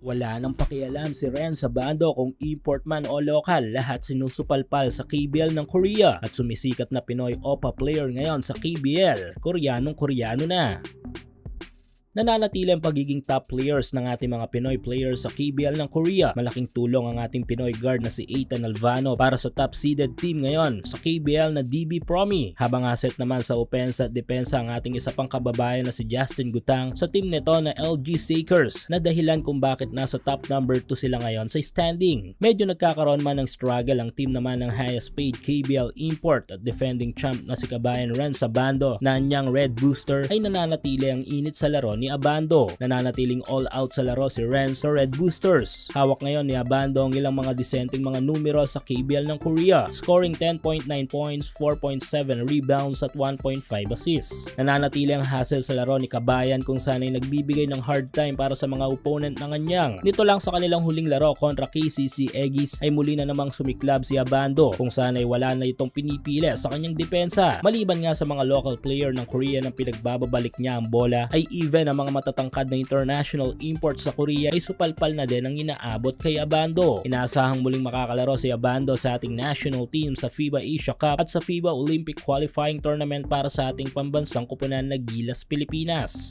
Wala nang pakialam si Ren sa bando kung import man o lokal, lahat sinusupalpal sa KBL ng Korea at sumisikat na Pinoy OPA player ngayon sa KBL, Koreanong Koreano na. Nananatili ang pagiging top players ng ating mga Pinoy players sa KBL ng Korea. Malaking tulong ang ating Pinoy guard na si Ethan Alvano para sa top seeded team ngayon sa KBL na DB Promi. Habang asset naman sa opensa at depensa ang ating isa pang kababayan na si Justin Gutang sa team nito na LG Sakers na dahilan kung bakit nasa top number 2 sila ngayon sa standing. Medyo nagkakaroon man ng struggle ang team naman ng highest paid KBL import at defending champ na si Kabayan Ren sa bando na anyang Red Booster ay nananatili ang init sa laro ni Abando. Nananatiling all out sa laro si Ren sa Red Boosters. Hawak ngayon ni Abando ang ilang mga disenteng mga numero sa KBL ng Korea, scoring 10.9 points, 4.7 rebounds at 1.5 assists. Nananatili ang hassle sa laro ni Kabayan kung saan ay nagbibigay ng hard time para sa mga opponent ng anyang. Nito lang sa kanilang huling laro kontra KCC Egis ay muli na namang sumiklab si Abando kung saan ay wala na itong pinipili sa kanyang depensa. Maliban nga sa mga local player ng Korea na pinagbababalik niya ang bola ay even ang mga matatangkad na international imports sa Korea ay supalpal na din ang inaabot kay Abando. Inaasahang muling makakalaro si Abando sa ating national team sa FIBA Asia Cup at sa FIBA Olympic Qualifying Tournament para sa ating pambansang kupunan na Gilas Pilipinas.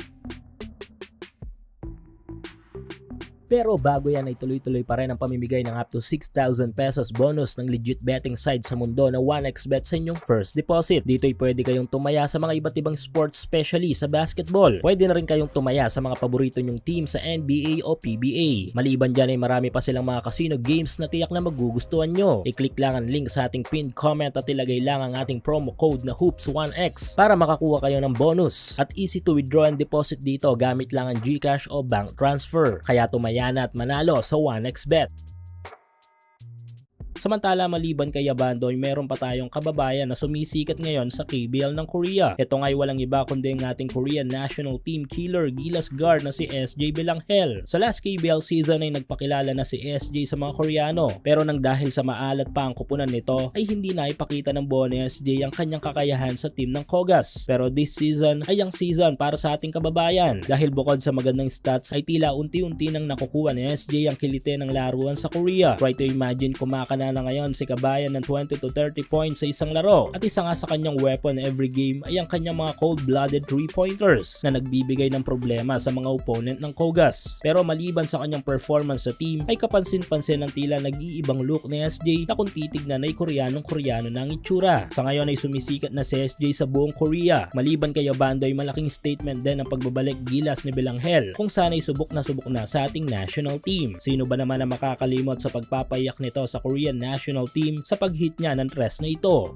Pero bago yan ay tuloy-tuloy pa rin ang pamimigay ng up to 6,000 pesos bonus ng legit betting site sa mundo na 1xbet sa inyong first deposit. Dito ay pwede kayong tumaya sa mga iba't ibang sports especially sa basketball. Pwede na rin kayong tumaya sa mga paborito nyong team sa NBA o PBA. Maliban dyan ay marami pa silang mga casino games na tiyak na magugustuhan nyo. I-click lang ang link sa ating pinned comment at ilagay lang ang ating promo code na HOOPS1X para makakuha kayo ng bonus. At easy to withdraw and deposit dito gamit lang ang GCash o bank transfer. Kaya tumaya na at manalo sa 1xbet. Samantala maliban kay Abando ay meron pa tayong kababayan na sumisikat ngayon sa KBL ng Korea. Ito nga ay walang iba kundi ang ating Korean national team killer Gilas guard na si SJ Belanghel. Sa last KBL season ay nagpakilala na si SJ sa mga Koreano pero nang dahil sa maalat pa ang kupunan nito ay hindi na ipakita ng buo ni SJ ang kanyang kakayahan sa team ng Kogas. Pero this season ay ang season para sa ating kababayan dahil bukod sa magandang stats ay tila unti-unti nang nakukuha ni SJ ang kilite ng laruan sa Korea. Try to imagine kumakana na ngayon si Kabayan ng 20 to 30 points sa isang laro at isa nga sa kanyang weapon every game ay ang kanyang mga cold-blooded 3-pointers na nagbibigay ng problema sa mga opponent ng Kogas. Pero maliban sa kanyang performance sa team ay kapansin-pansin ng tila nag-iibang look ni SJ na kung titignan ay Koreanong Koreano na ang itsura. Sa ngayon ay sumisikat na si SJ sa buong Korea. Maliban kay Abando ay malaking statement din ang pagbabalik gilas ni Belanghel kung saan ay subok na subok na sa ating national team. Sino ba naman ang makakalimot sa pagpapayak nito sa Korean national team sa pag-hit niya ng tres na ito.